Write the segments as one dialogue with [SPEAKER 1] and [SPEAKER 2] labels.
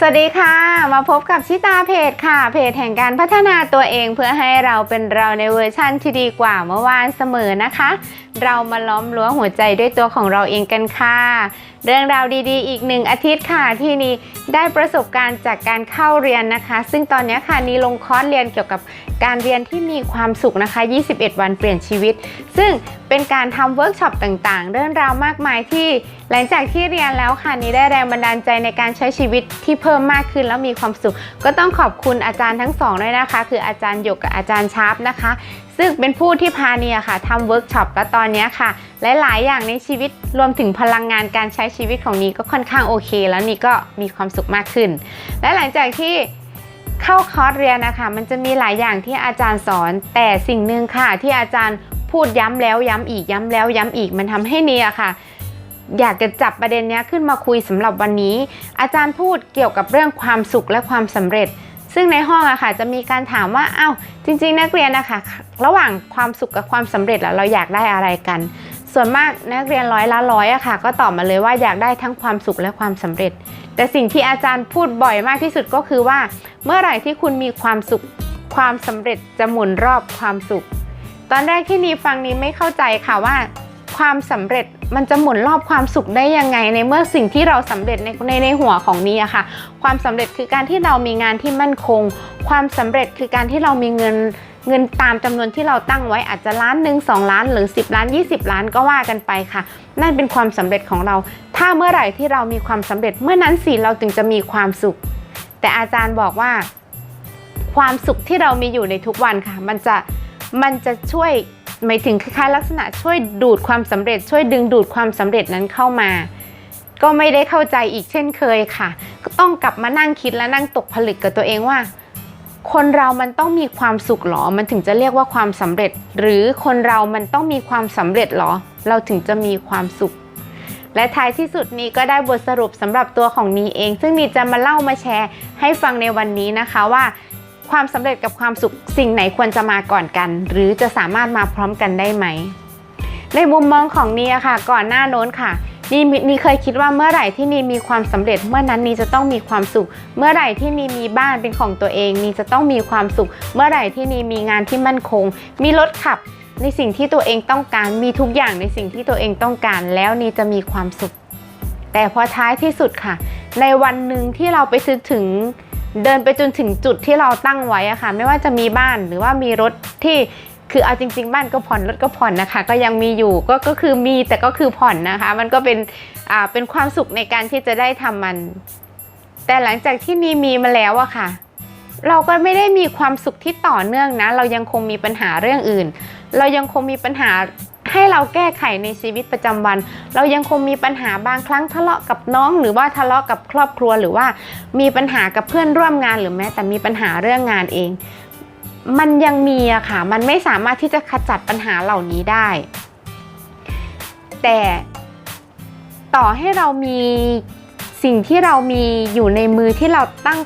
[SPEAKER 1] สวัสดีค่ะ มาพบกับชิตาเพจค่ะ เพจแห่งการพัฒนาตัวเองเพื่อให้เราเป็นเราในเวอร์ชั่นที่ดีกว่าเมื่อวานเสมอนะคะ เรามาล้อมรั้วหัวใจด้วยตัวของเราเองกันค่ะ เรื่องราวดีๆ อีกหนึ่งอาทิตย์ค่ะที่นี่ได้ประสบการณ์จากการเข้าเรียนนะคะ ซึ่งตอนนี้ค่ะนี่ลงคอร์สเรียนเกี่ยวกับการเรียนที่มีความสุขนะคะ 21 วันเปลี่ยนชีวิต ซึ่งเป็นการทำเวิร์กช็อปต่างๆ เรื่องราวมากมายที่หลังจากที่เรียนแล้วค่ะนี่ได้แรงบันดาลใจในการใช้ชีวิตที่เพิ่มมากขึ้นแล้วมีความสุข ก็ต้องขอบคุณอาจารย์ทั้งสองด้วยนะคะ คืออาจารย์หยกกับอาจารย์ชาร์ปนะคะ ซึ่งเป็นผู้ที่พาเนี่ยค่ะทำเวิร์กช็อปแล้วตอนนี้ค่ะ หลาย ๆ อย่างในชีวิตรวมถึงพลังงานการใช้ชีวิตของนี้ก็ค่อนข้างโอเค แล้วนี่ก็มีความสุขมากขึ้น และหลังจากที่เข้าคอร์สเรียนนะคะ มันจะมีหลายอย่างที่อาจารย์สอน แต่สิ่งหนึ่งค่ะ ที่อาจารย์พูดย้ำแล้วย้ำอีกย้ำแล้วย้ำอีกมันทำให้เนียค่ะ อยากจะจับประเด็นนี้ขึ้นมาคุยสำหรับวันนี้ อาจารย์พูดเกี่ยวกับเรื่องความสุขและความสำเร็จ ซึ่งในห้องอะค่ะจะมีการถามว่าอ้าวจริง ๆ นักเรียนนะคะระหว่างความสุขกับความสำเร็จแล้วเราอยากได้อะไรกัน ส่วนมากนักเรียนร้อยละร้อยอะค่ะ ก็ตอบมาเลยว่าอยากได้ทั้งความสุขและความสำเร็จ แต่สิ่งที่อาจารย์พูดบ่อยมากที่สุดก็คือว่า เมื่อไหร่ที่คุณมีความสุขความสำเร็จจะหมุนรอบความสุข ตอนแรกที่นีฟังนี้ไม่เข้าใจค่ะว่า ความสำเร็จ มันจะหมุนรอบความสุขได้ยังไงในเมื่อสิ่งที่เราสำเร็จในในในหัวของนี้อะค่ะ ความสำเร็จคือการที่เรามีงานที่มั่นคง ความสำเร็จคือการที่เรามีเงินเงินตามจำนวนที่เราตั้งไว้อาจจะล้านหนึ่งสองล้านหรือ 10 ล้าน 20 ล้านก็ว่ากันไปค่ะ นั่นเป็นความสำเร็จของเรา ถ้าเมื่อไหร่ที่เรามีความสำเร็จเมื่อนั้นสิเราถึงจะมีความสุข แต่อาจารย์บอกว่า ความสุขที่เรามีอยู่ในทุกวันค่ะ มันจะมันจะช่วย หมายถึงคล้ายๆลักษณะช่วยดูดความสำเร็จ ช่วยดึงดูดความสำเร็จนั้นเข้ามา ก็ไม่ได้เข้าใจอีกเช่นเคยค่ะ ก็ต้องกลับมานั่งคิดและนั่งตกผลึกกับตัวเองว่า คนเรามันต้องมีความสุขหรอ มันถึงจะเรียกว่าความสำเร็จ หรือคนเรามันต้องมีความสำเร็จหรอ เราถึงจะมีความสุขและท้ายที่สุดนี้ก็ได้บทสรุปสำหรับตัวของนีเอง ซึ่งนีจะมาเล่ามาแชร์ให้ฟังในวันนี้นะคะว่า ความสำเร็จกับความสุขสิ่งไหนควรจะมาก่อนกัน หรือจะสามารถมาพร้อมกันได้ไหม ในมุมมองของนีอะค่ะ ก่อนหน้าโน้นค่ะนี่นี่เคยคิดว่าเมื่อไหร่ที่นีมีความสำเร็จ เมื่อนั้นนีจะต้องมีความสุข เมื่อไหร่ที่นีมีบ้านเป็นของตัวเองนีจะต้องมีความสุข เมื่อไหร่ที่นีมีงานที่มั่นคง มีรถขับในสิ่งที่ตัวเองต้องการ มีทุกอย่างในสิ่งที่ตัวเองต้องการ แล้วนีจะมีความสุข แต่พอท้ายที่สุดค่ะ ในวันหนึ่งที่เราไปถึง เดินไปจนถึงจุดที่เราตั้งไว้อะค่ะไม่ว่าจะมีบ้านหรือว่ามีรถที่คือเอาจริง ๆ บ้านก็ผ่อนรถก็ผ่อนนะคะ ก็ยังมีอยู่ก็ก็คือมีแต่ก็คือผ่อนนะคะ มันก็เป็นอ่าเป็นความสุขในการที่จะได้ทำมัน แต่หลังจากที่นีมีมาแล้วอะค่ะ เราก็ไม่ได้มีความสุขที่ต่อเนื่องนะ เรายังคงมีปัญหาเรื่องอื่น เรายังคงมีปัญหา ให้เราแก้ไขในชีวิตประจำวัน เรายังคงมีปัญหาบางครั้งทะเลาะกับน้อง หรือว่าทะเลาะกับครอบครัวหรือว่ามีปัญหากับเพื่อนร่วมงานหรือแม้แต่มีปัญหาเรื่องงานเอง มันยังมีอะค่ะ มันไม่สามารถที่จะขจัดปัญหาเหล่านี้ได้ แต่ต่อให้เรามีสิ่งที่เรามีอยู่ในมือที่เราตั้ง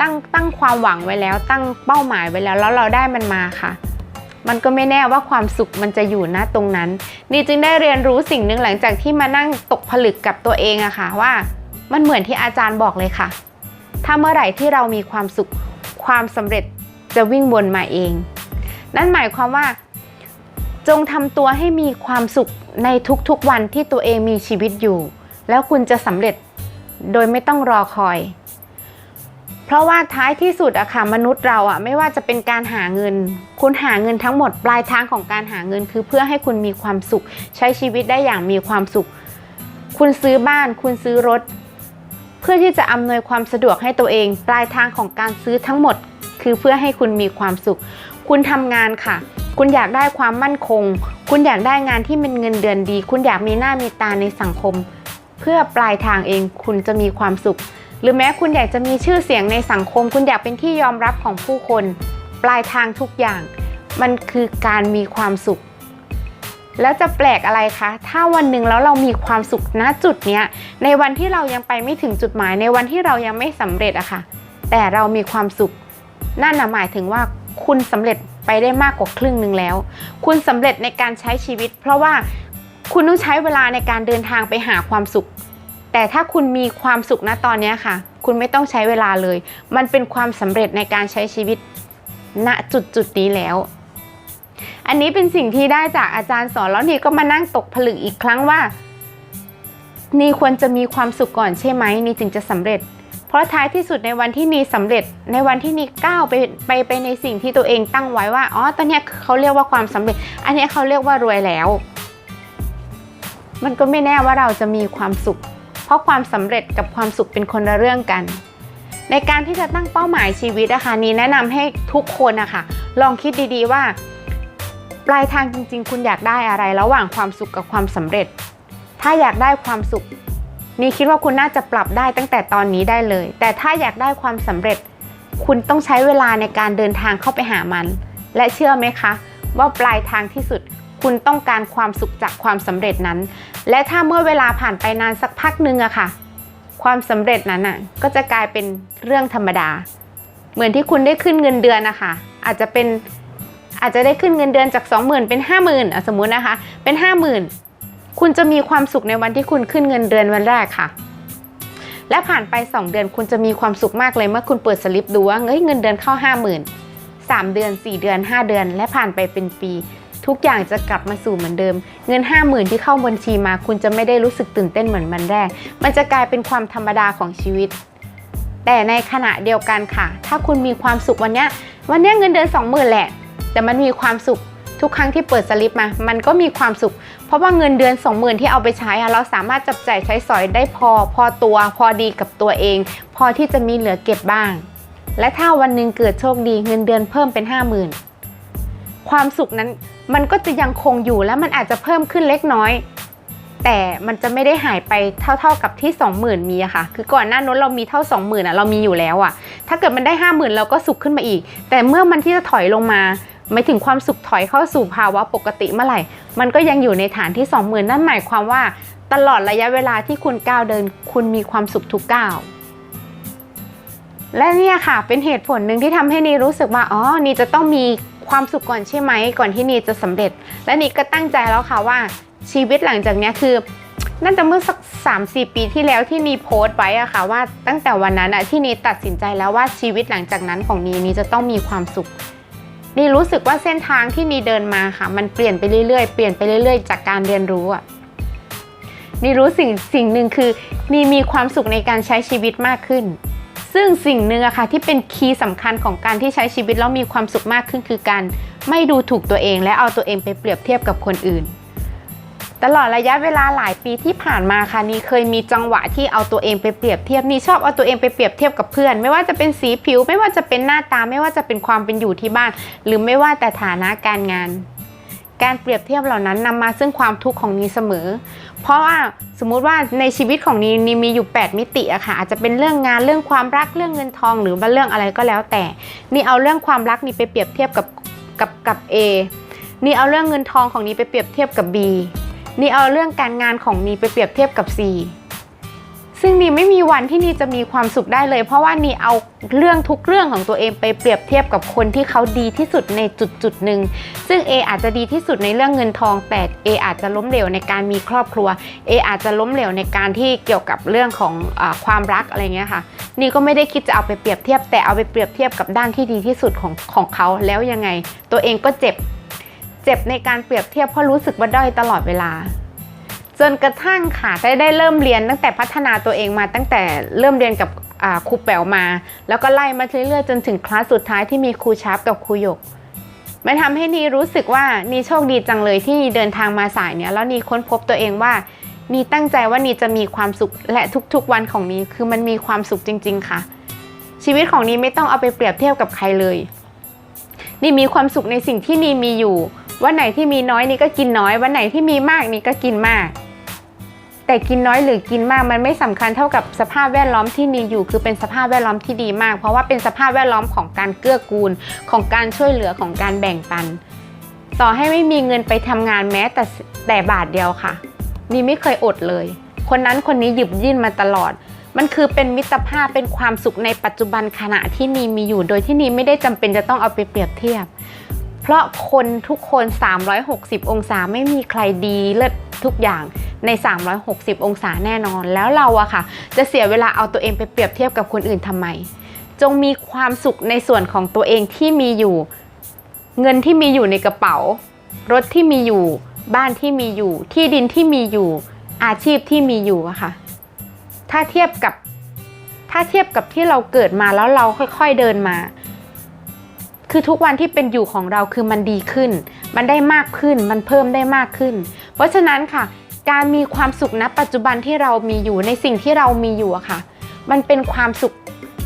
[SPEAKER 1] ตั้งตั้งความหวังไว้แล้ว ตั้งเป้าหมายไว้แล้วแล้วเราได้มันมาค่ะ มันก็ไม่แน่ว่าความสุขมันจะอยู่นะตรงนั้น นี่จึงได้เรียนรู้สิ่งหนึ่งหลังจากที่มานั่งตกผลึกกับตัวเองอะค่ะว่า มันเหมือนที่อาจารย์บอกเลยค่ะ ถ้าเมื่อไหร่ที่เรามีความสุขความสำเร็จจะวิ่งวนมาเอง นั่นหมายความว่า จงทำตัวให้มีความสุขในทุกๆวันที่ตัวเองมีชีวิตอยู่ แล้วคุณจะสำเร็จโดยไม่ต้องรอคอย เพราะว่าท้ายที่สุดอะค่ะมนุษย์เราอะไม่ว่าจะเป็นการหาเงิน คุณหาเงินทั้งหมดปลายทางของการหาเงิน คือเพื่อให้คุณมีความสุข ใช้ชีวิตได้อย่างมีความสุข คุณซื้อบ้าน คุณซื้อรถ เพื่อที่จะอำนวยความสะดวกให้ตัวเอง ปลายทางของการซื้อทั้งหมด คือเพื่อให้คุณมีความสุข คุณทำงานค่ะ คุณอยากได้ความมั่นคง คุณอยากได้งานที่เป็นเงินเดือนดี คุณอยากมีหน้ามีตาในสังคม เพื่อปลายทางเองคุณจะมีความสุข หรือแม้คุณอยากจะมีชื่อเสียงในสังคม คุณอยากเป็นที่ยอมรับของผู้คน ปลายทางทุกอย่าง มันคือการมีความสุข แล้วจะแปลกอะไรคะ ถ้าวันหนึ่งแล้วเรามีความสุขณจุดเนี้ย ในวันที่เรายังไปไม่ถึงจุดหมาย ในวันที่เรายังไม่สำเร็จอะค่ะ แต่เรามีความสุข นั่นหมายถึงว่าคุณสำเร็จไปได้มากกว่าครึ่งหนึ่งแล้ว คุณสำเร็จในการใช้ชีวิต เพราะว่าคุณต้องใช้เวลาในการเดินทางไปหาความสุข แต่ถ้าคุณมีความสุขณตอนนี้ค่ะ คุณไม่ต้องใช้เวลาเลย มันเป็นความสำเร็จในการใช้ชีวิตณจุดจุดนี้แล้ว อันนี้เป็นสิ่งที่ได้จากอาจารย์สอนแล้วนี่ก็มานั่งตกผลึกอีกครั้งว่า นี่ควรจะมีความสุขก่อนใช่ไหมนี่จึงจะสำเร็จ เพราะท้ายที่สุดในวันที่นีสำเร็จ ในวันที่นีก้าวไปไปไปในสิ่งที่ตัวเองตั้งไว้ว่าอ๋อตอนนี้เขาเรียกว่าความสำเร็จ อันนี้เขาเรียกว่ารวยแล้ว มันก็ไม่แน่ว่าเราจะมีความสุข เพราะความสำเร็จกับความสุขเป็นคนละเรื่องกัน ในการที่จะตั้งเป้าหมายชีวิตนะคะนี้แนะนำให้ทุกคนนะคะลองคิดดีๆว่า ปลายทางจริง ๆ คุณอยากได้อะไร ระหว่างความสุขกับความสำเร็จ ถ้าอยากได้ความสุข นี่คิดว่าคุณน่าจะปรับได้ตั้งแต่ตอนนี้ได้เลย แต่ถ้าอยากได้ความสำเร็จ คุณต้องใช้เวลาในการเดินทางเข้าไปหามัน และเชื่อไหมคะ ว่าปลายทางที่สุด คุณต้องการความสุขจากความสำเร็จนั้น และถ้าเมื่อเวลาผ่านไปนานสักพักหนึ่งอะค่ะ ความสำเร็จนั้นอะก็จะกลายเป็นเรื่องธรรมดา เหมือนที่คุณได้ขึ้นเงินเดือนนะคะอาจจะเป็นอาจจะได้ขึ้นเงินเดือนจาก 20,000 เป็น 50,000อะสมมุตินะคะ เป็น 50,000 คุณจะมีความสุขในวันที่คุณขึ้นเงินเดือนวันแรกค่ะ และผ่านไป 2 เดือนคุณจะมีความสุขมากเลยเมื่อคุณเปิดสลิปดูว่าเฮ้ยเงินเดือนเข้า 50,000 3 เดือน 4 เดือน 5 เดือน และผ่านไปเป็นปี ทุกอย่างจะกลับมาสู่เหมือนเดิม เงิน 50,000 ที่เข้าบัญชีมา คุณจะไม่ได้รู้สึกตื่นเต้นเหมือนวันแรก มันจะกลายเป็นความธรรมดาของชีวิต แต่ในขณะเดียวกันค่ะ ถ้าคุณมีความสุขวันนี้วันนี้เงินเดือน20,000แหละ แต่มันมีความสุขทุกครั้งที่เปิดสลิปมา มันก็มีความสุข เพราะว่าเงินเดือน 20,000 ที่เอาไปใช้เราสามารถจับจ่ายใช้สอยได้พอ พอตัว พอดีกับตัวเอง พอที่จะมีเหลือเก็บบ้าง และถ้าวันหนึ่งเกิดโชคดีเงินเดือนเพิ่มเป็น 50,000 ความสุขนั้นมันก็จะยังคงอยู่และมันอาจจะเพิ่มขึ้นเล็กน้อย แต่มันจะไม่ได้หายไปเท่า ๆกับที่ 20,000 มีอะค่ะ คือก่อนหน้านั้นเรามีเท่า 20,000อะเรามีอยู่แล้วอะถ้าเกิดมันได้ 50,000 เราก็สุขขึ้นมาอีก แต่เมื่อมันที่จะถอยลงมาไม่ถึงความสุขถอยเข้าสู่ภาวะปกติเมื่อไหร่ มันก็ยังอยู่ในฐานที่ 20,000 นั่นหมายความว่าตลอดระยะเวลาที่คุณก้าวเดิน คุณมีความสุขทุกก้าวและเนี่ยค่ะเป็นเหตุผลหนึ่งที่ทำให้นีรู้สึกว่าอ๋อนีจะต้องมี ความสุขก่อนใช่ไหมก่อนที่นีจะสำเร็จ และนีก็ตั้งใจแล้วค่ะว่าชีวิตหลังจากนี้คือน่าจะเมื่อสัก3 4ปีที่แล้วที่นีโพสต์ไว้อะค่ะว่าตั้งแต่วันนั้นอะที่นีตัดสินใจแล้วว่าชีวิตหลังจากนั้นของนีนีจะต้องมีความสุขนี่รู้สึกว่าเส้นทางที่นีเดินมาค่ะ มันเปลี่ยนไปเรื่อยๆ เปลี่ยนไปเรื่อยๆ จากการเรียนรู้อะนี่รู้สิ่งสิ่งหนึ่งคือนีมีความสุขในการใช้ชีวิตมากขึ้น ซึ่งสิ่งหนึ่งอะค่ะที่เป็นคีย์สำคัญของการที่ใช้ชีวิตแล้วมีความสุขมากขึ้นคือการไม่ดูถูกตัวเอง และเอาตัวเองไปเปรียบเทียบกับคนอื่น ตลอดระยะเวลาหลายปีที่ผ่านมาค่ะนี่เคยมีจังหวะที่เอาตัวเองไปเปรียบเทียบนี่ชอบเอาตัวเองไปเปรียบเทียบกับเพื่อน ไม่ว่าจะเป็นสีผิว ไม่ว่าจะเป็นหน้าตา ไม่ว่าจะเป็นความเป็นอยู่ที่บ้าน หรือไม่ว่าแต่ฐานะการงาน การเปรียบเทียบเหล่านั้นนำมาซึ่งความทุกข์ของนีเสมอ เพราะว่าสมมุติว่าในชีวิตของนีนีมีอยู่ 8 มิติอะค่ะอาจจะเป็นเรื่องงานเรื่องความรักเรื่องเงินทอง หรือว่าเรื่องอะไรก็แล้วแต่นี่เอาเรื่องความรักนี่ไปเปรียบเทียบกับกับกับ A นี่เอาเรื่องเงินทองของนีไปเปรียบเทียบกับ B นี่เอาเรื่องการงานของนีไปเปรียบเทียบกับ C ซึ่งนีไม่มีวันที่นีจะมีความสุขได้เลย เพราะว่านีเอาเรื่องทุกเรื่องของตัวเองไปเปรียบเทียบกับคนที่เขาดีที่สุดในจุดจุดหนึ่งซึ่ง A อาจจะดีที่สุดในเรื่องเงินทองแต่ A อาจจะล้มเหลวในการมีครอบครัว A อาจจะล้มเหลวในการที่เกี่ยวกับเรื่องของอความรักอะไรเงี้ยค่ะนี่ก็ไม่ได้คิดจะเอาไปเปรียบเทียบ แต่เอาไปเปรียบเทียบกับด้านที่ดีที่สุดของของเขาแล้วยังไง ตัวเองก็เจ็บ เจ็บในการเปรียบเทียบเพราะรู้สึกว่าด้อยตลอดเวลา จนกระทั่งค่ะได้ได้เริ่มเรียนตั้งแต่พัฒนาตัวเองมาตั้งแต่เริ่มเรียนกับครูแป๋วมา แล้วก็ไล่มาเรื่อยๆจนถึงคลาสสุดท้ายที่มีครูชาร์ปกับครูหยกมันทำให้นีรู้สึกว่านีโชคดีจังเลยที่นีเดินทางมาสายเนี้ยแล้วนีค้นพบตัวเองว่านีตั้งใจว่านีจะมีความสุขและทุกๆวันของนีคือมันมีความสุขจริง ๆ ค่ะ ชีวิตของนีไม่ต้องเอาไปเปรียบเทียบกับใครเลยนี่มีความสุขในสิ่งที่นีมีอยู่ วันไหนที่มีน้อยนี่ก็กินน้อย วันไหนที่มีมากนี่ก็กินมาก แต่กินน้อยหรือกินมากมันไม่สำคัญเท่ากับสภาพแวดล้อมที่มีอยู่ คือเป็นสภาพแวดล้อมที่ดีมาก เพราะว่าเป็นสภาพแวดล้อมของการเกื้อกูล ของการช่วยเหลือของการแบ่งปัน ต่อให้ไม่มีเงินไปทำงานแม้แต่แต่บาทเดียวค่ะนี่ไม่เคยอดเลย คนนั้นคนนี้หยิบยื่นมาตลอด มันคือเป็นมิตรภาพเป็นความสุขในปัจจุบันขณะที่นีมีอยู่ โดยที่นีไม่ได้จำเป็นจะต้องเอาไปเปรียบเทียบ เพราะคนทุกคน 360 องศาไม่มีใครดีเลิศทุกอย่างใน 360 องศาแน่นอน แล้วเราอะค่ะ จะเสียเวลาเอาตัวเองไปเปรียบเทียบกับคนอื่นทำไม จงมีความสุขในส่วนของตัวเองที่มีอยู่ เงินที่มีอยู่ในกระเป๋า รถที่มีอยู่ บ้านที่มีอยู่ ที่ดินที่มีอยู่ อาชีพที่มีอยู่อะค่ะ ถ้าเทียบกับ ถ้าเทียบกับที่เราเกิดมาแล้วเราค่อยๆเดินมา คือทุกวันที่เป็นอยู่ของเราคือมันดีขึ้น มันได้มากขึ้น มันเพิ่มได้มากขึ้น เพราะฉะนั้นค่ะ การมีความสุขณปัจจุบันที่เรามีอยู่ในสิ่งที่เรามีอยู่อะค่ะ มันเป็นความสุข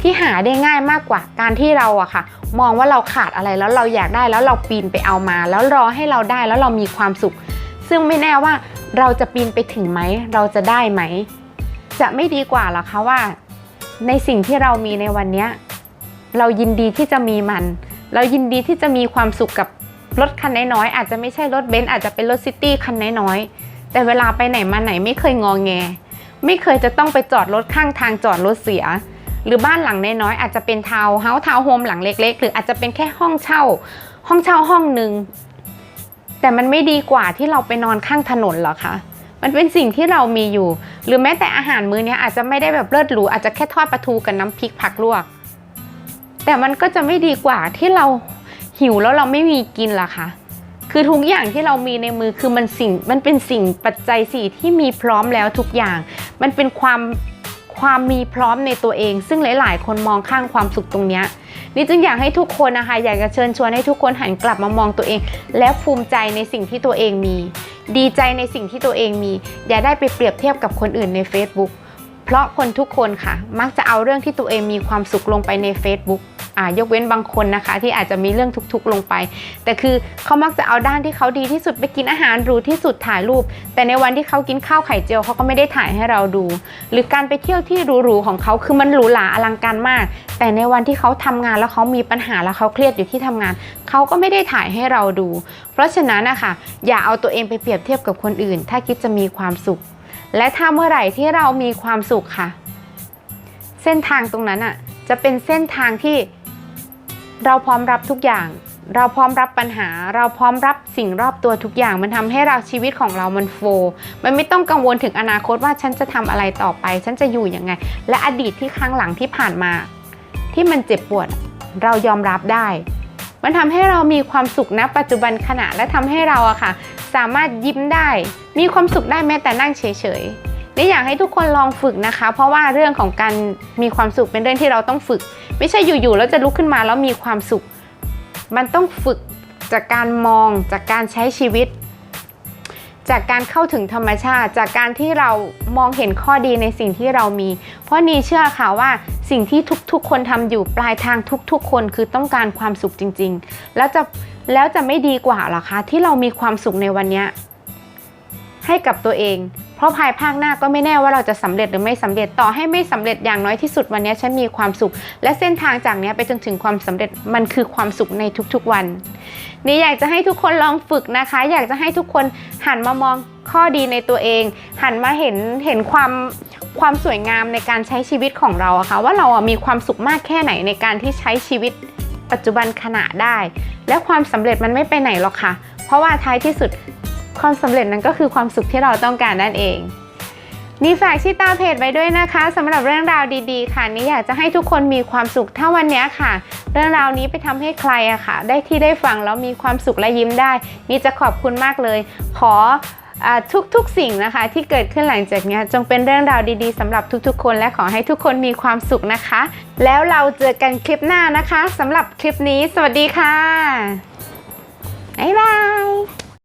[SPEAKER 1] ที่หาได้ง่ายมากกว่า การที่เราอะค่ะ มองว่าเราขาดอะไรแล้วเราอยากได้แล้วเราปีนไปเอามา แล้วรอให้เราได้แล้วเรามีความสุข ซึ่งไม่แน่ว่าเราจะปีนไปถึงไหม เราจะได้ไหม จะไม่ดีกว่าหรอคะว่า ในสิ่งที่เรามีในวันนี้เรายินดีที่จะมีมัน เรายินดีที่จะมีความสุขกับรถคันน้อยๆอาจจะไม่ใช่รถเบนซ์อาจจะเป็นรถซิตี้คันน้อยๆแต่เวลาไปไหนมาไหนไม่เคยงอแง ไม่เคยจะต้องไปจอดรถข้างทางจอดรถเสีย หรือบ้านหลังน้อยๆอาจจะเป็นทาวน์เฮาส์ทาวน์โฮมหลังเล็ก ๆ หรืออาจจะเป็นแค่ห้องเช่า ห้องเช่าห้องหนึ่งแต่มันไม่ดีกว่าที่เราไปนอนข้างถนนหรอคะมันเป็นสิ่งที่เรามีอยู่ หรือแม้แต่อาหารมื้อนี้อาจจะไม่ได้แบบเลิศหรูอาจจะแค่ทอดปลาทูกับน้ำพริกผักลวก แต่มันก็จะไม่ดีกว่าที่เราหิวแล้วเราไม่มีกินล่ะคะคือทุกอย่างที่เรามีในมือคือมันสิ่งมันเป็นสิ่งปัจจัยสี่ที่มีพร้อมแล้วทุกอย่าง มันเป็นความความมีพร้อมในตัวเอง ซึ่งหลาย ๆ คนมองข้างความสุขตรงเนี้ยนี่จึงอยากให้ทุกคนนะคะอยากจะเชิญชวนให้ทุกคนหันกลับมามองตัวเอง และภูมิใจในสิ่งที่ตัวเองมี ดีใจในสิ่งที่ตัวเองมี อย่าได้ไปเปรียบเทียบกับคนอื่นใน Facebook เพราะคนทุกคนค่ะ มักจะเอาเรื่องที่ตัวเองมีความสุขลงไปใน Facebook ยกเว้นบางคนนะคะ ที่อาจจะมีเรื่องทุกๆลงไป แต่คือเขามักจะเอาด้านที่เขาดีที่สุดไปกินอาหารหรูที่สุดถ่ายรูป แต่ในวันที่เขากินข้าวไข่เจียวเขาก็ไม่ได้ถ่ายให้เราดู หรือการไปเที่ยวที่หรูๆของเขาคือมันหรูหราอลังการมาก แต่ในวันที่เขาทำงานแล้วเขามีปัญหาแล้วเขาเครียดอยู่ที่ทำงานเขาก็ไม่ได้ถ่ายให้เราดู เพราะฉะนั้นนะคะอย่าเอาตัวเองไปเปรียบเทียบกับคนอื่น ถ้าคิดจะมีความสุข และถ้าเมื่อไหร่ที่เรามีความสุขค่ะ เส้นทางตรงนั้นอะจะเป็นเส้นทางที่ เราพร้อมรับทุกอย่าง เราพร้อมรับปัญหา เราพร้อมรับสิ่งรอบตัวทุกอย่าง มันทำให้เราชีวิตของเรามันโฟล์มันไม่ต้องกังวลถึงอนาคตว่าฉันจะทำอะไรต่อไป ฉันจะอยู่ยังไง และอดีตที่ข้างหลังที่ผ่านมา ที่มันเจ็บปวด เรายอมรับได้ มันทำให้เรามีความสุขณปัจจุบันขณะและทำให้เราอะค่ะ สามารถยิ้มได้ มีความสุขได้แม้แต่นั่งเฉยๆ นี่อยากให้ทุกคนลองฝึกนะคะ เพราะว่าเรื่องของการมีความสุขเป็นเรื่องที่เราต้องฝึก ไม่ใช่อยู่ๆแล้วจะลุกขึ้นมาแล้วมีความสุข มันต้องฝึกจากการมองจากการใช้ชีวิต จากการเข้าถึงธรรมชาติ จากการที่เรามองเห็นข้อดีในสิ่งที่เรามี เพราะนีเชื่อค่ะว่าสิ่งที่ทุกๆ คนทำอยู่ปลายทางทุกๆ คนคือต้องการความสุขจริง ๆ แล้วจะแล้วจะไม่ดีกว่าหรอคะที่เรามีความสุขในวันนี้ให้กับตัวเอง เพราะภายภาคหน้าก็ไม่แน่ว่าเราจะสำเร็จหรือไม่สำเร็จต่อให้ไม่สำเร็จอย่างน้อยที่สุดวันนี้ฉันมีความสุข และเส้นทางจากนี้ไปจนถึงความสำเร็จมันคือความสุขในทุกๆวัน นี่อยากจะให้ทุกคนลองฝึกนะคะ อยากจะให้ทุกคนหันมามองข้อดีในตัวเอง หันมาเห็นเห็นความความสวยงามในการใช้ชีวิตของเราอะค่ะว่าเราอะมีความสุขมากแค่ไหนในการที่ใช้ชีวิตปัจจุบันขณะได้ และความสำเร็จมันไม่ไปไหนหรอกค่ะ เพราะว่าท้ายที่สุด ความสำเร็จนั้นก็คือความสุขที่เราต้องการนั่นเอง นี่ฝากชิตาเพจไว้ด้วยนะคะสำหรับเรื่องราวดีๆ ค่ะนี่อยากจะให้ทุกคนมีความสุขถ้าวันนี้ค่ะ เรื่องราวนี้ไปทำให้ใครอะค่ะ ได้ที่ได้ฟังแล้วมีความสุขและยิ้มได้ นี่จะขอบคุณมากเลย ขอทุกทุกๆสิ่งนะคะที่เกิดขึ้นหลังจากนี้จงเป็นเรื่องราวดีๆสำหรับทุกๆ คนและขอให้ทุกคนมีความสุขนะคะ แล้วเราเจอกันคลิปหน้านะคะสำหรับคลิปนี้ สวัสดีค่ะบ๊ายบาย